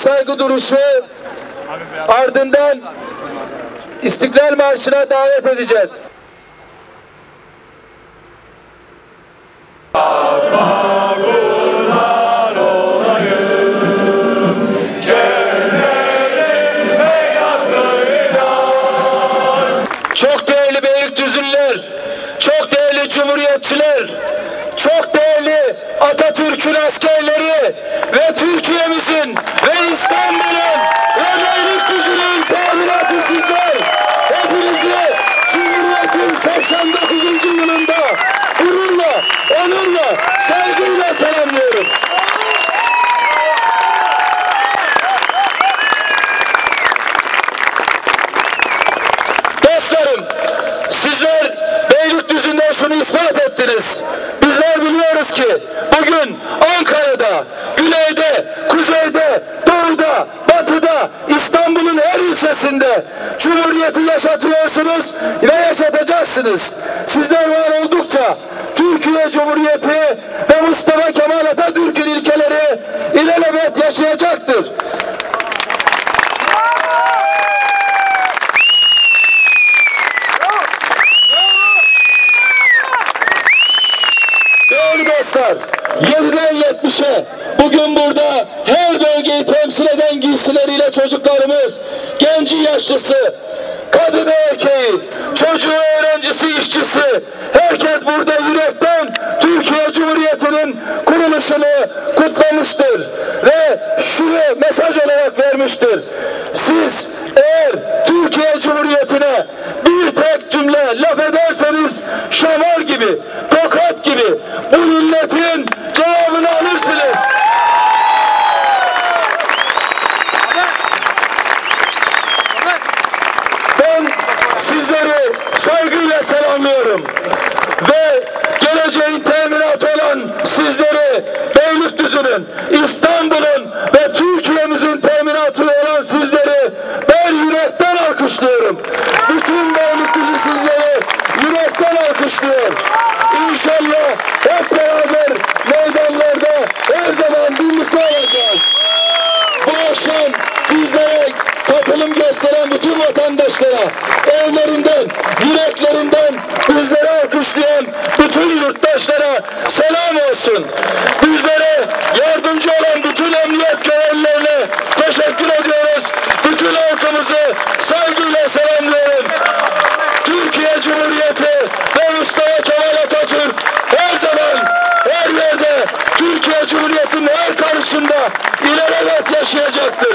saygı duruşu ardından İstiklal Marşı'na davet edeceğiz. Çok değerli Beylikdüzü'lüler, çok değerli Cumhuriyetçiler, çok değerli Atatürk'ün askerleri ve Türkiye'mizin ve İstanbul'un ve Beylikdüzü'nün teminatı sizler. Hepinizi Cumhuriyet'in 89. yılında gururla, onurla, saygıyla selamlıyorum. Dostlarım, sizler Beylikdüzü'nde şunu ispat ettiniz. Biliyoruz ki bugün Ankara'da, güneyde, kuzeyde, doğuda, batıda, İstanbul'un her ilçesinde Cumhuriyeti yaşatıyorsunuz ve yaşatacaksınız. Sizler var oldukça Türkiye Cumhuriyeti ve Mustafa Kemal Atatürk'ün ilkeleri ilelebet yaşayacaktır. 70'e bugün burada her bölgeyi temsil eden giysileriyle çocuklarımız, genci yaşlısı, kadını erkeği, çocuğu öğrencisi işçisi, herkes burada yürekten Türkiye Cumhuriyeti'nin kuruluşunu kutlamıştır ve şunu mesaj olarak vermiştir. Siz eğer Türkiye Cumhuriyeti'ne bir tek cümle laf ederseniz şamar gibi, saygıyla selamlıyorum. Ve geleceğin teminatı olan sizleri Beylikdüzü'nün, İstanbul'un ve Türkiye'mizin teminatı olan sizleri ben yürekten alkışlıyorum. Bütün Beylikdüzü sizleri yürekten alkışlıyor. İnşallah hep vatandaşlara evlerinden, yüreklerinden bizleri alkışlayan bütün yurttaşlara selam olsun. Bizlere yardımcı olan bütün emniyet görevlilerine teşekkür ediyoruz. Bütün halkımızı saygıyla selamlıyorum. Türkiye Cumhuriyeti ve Mustafa Kemal Atatürk her zaman her yerde Türkiye Cumhuriyeti'nin her karşısında ilelebet yaşayacaktır.